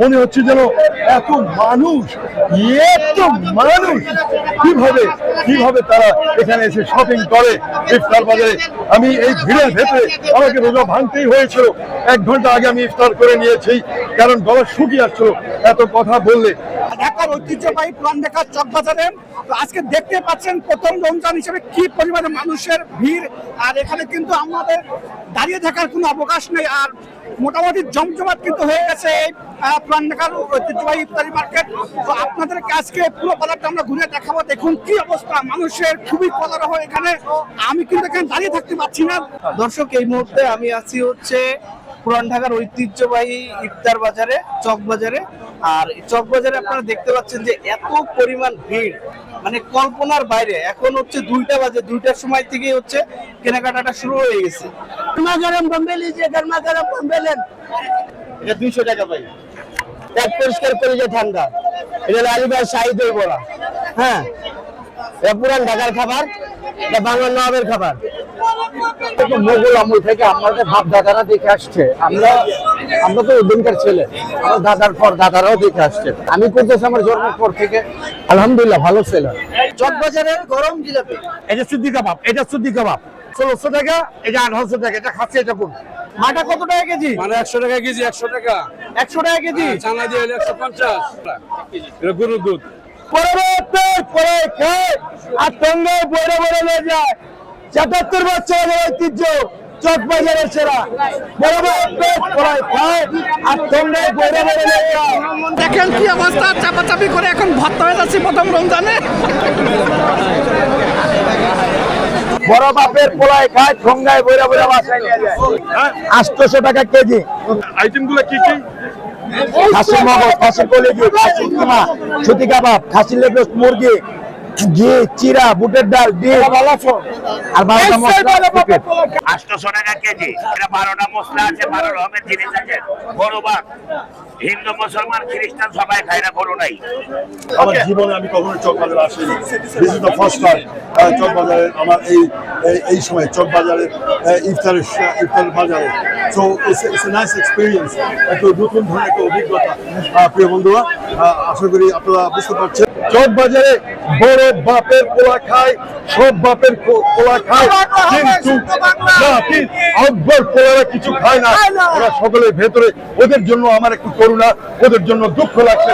মনে হচ্ছে যেন এত মানুষ এত মানুষ। কীভাবে কীভাবে তারা এখানে এসে শপিং করে ইফতার বাজারে? আমি এই ভিড়ের ভেতরে আমাকে রোজা ভাঙতেই হয়েছিল। এক ঘণ্টা আগে আমি ইফতার করে নিয়েছি, কারণ গলা শুকিয়ে আসছিল। এত কথা বললে। ঢাকার ঐতিহ্যবাহী চকবাজারে তো আজকে দেখতে পাচ্ছেন প্রথম রমজান হিসেবে কি পরিমাণে মানুষের ভিড়। আর এখানে কিন্তু আমাদের দাঁড়িয়ে থাকার কোনো অবকাশ নেই। আর মোটামুটি জমজমাট কিন্তু হয়ে গেছে। এই পুরান ঢাকার ঐতিহ্যবাহী ইফতারি মার্কেট। তো আপনাদেরকে আজকে পুরো বাজারটা আমরা ঘুরে দেখাবো। দেখুন কি অবস্থা। মানুষের খুবই কলারহ এখানে। আমি কিন্তু এখানে দাঁড়িয়ে থাকতে পারছি না। দর্শক এই মুহূর্তে আমি আছি হচ্ছে পুরান ঢাকার ঐতিহ্যবাহী ইফতার বাজারে চক বাজারে। আর এই চক বাজারে আপনারা দেখতে পাচ্ছেন যে এত পরিমাণ ভিড়। মানে কল্পনার বাইরে। এখন হচ্ছে দুইটা বাজে। দুইটার সময় থেকে হচ্ছে কেনাকাটাটা শুরু হয়ে গেছে। গরমা গরম গরমা এটা দুইশো টাকা পাই এক পরিষ্কার করে যে ঠান্ডা এটা আলিবাগ শাহী দই বড়া। হ্যাঁ? এটা পুরান ঢাকার খাবার এটা বাংলার নবাবের খাবার। মোগল আমল থেকে আমাদের বাপ দাদারা দেখে আসছে। আমরা আমরা তো ওদিনকার ছেলে। আমার দাদার পর দাদারাও দেখে আসছে। আমি করতেছি আমার জন্মের পর থেকে। আলহামদুলিল্লাহ ভালো ছেলে। চকবাজারের গরম জিলাপি এটা সুদ্দি কাবাব এটা সুদ্দি কাবাব। ষোলোশো টাকা এটা আঠারোশো টাকা এটা খাচ্ছি এটা কোন? মাটা কত টাকা কেজি? মানে একশো টাকা কেজি একশো টাকা। একশো টাকা কেজি। চানা দিয়ে হলে একশো পঞ্চাশ। এটা গরুর দুধ। আর বড় বড় নিয়ে যায়। সাতাত্তর বছর ঐতিহ্য চক বাজারের সেরা। দেখেন কি অবস্থা চাপাচাপি করে এখন ভর্তা হয়ে যাচ্ছি প্রথম রমজানে। বড় বাপের পোলায় খায় ঠোঙ্গায় বইরা বইরা বাসায় নিয়ে যায়। আটশোশো টাকা কেজি। আইটেমগুলো কি কি? খাসির মগজ খাসির কলিজি খাসির কিমা ছুটি কাবাব খাসির লেগ মুরগি ঘি চিরা বুটের ডাল ডিম। আর বারোটা মশলা চিকেন। আটশোশো টাকা কেজি। এটা বারোটা মশলা আছে বারো রকমের জিনিস আছে। গরু বাঘ হিন্দু মুসলমান খ্রিস্টান সবাই খায় না গরু নাই। আমার জীবনে আমি কখনো চক বাজারে আসিনি। This is the first time Chawk বাজারে আমার এই এই- সময় চক বাজারে ইফতারের ইফতারের বাজারে so it's a nice experience একটু নতুন ধরনের একটা অভিজ্ঞতা। প্রিয় বন্ধুরা আশা করি আপনারা বুঝতে পারছেন। চক বাজারে বড় বাপের পোলা খায় সব বাপের কো- পোলা খায় কিন্তু না, কি- আকবর পোলারা কিছু খায় না। ওরা সকলের ভেতরে ওদের জন্য আমার একটু করুণা ওদের জন্য দুঃখ লাগছে।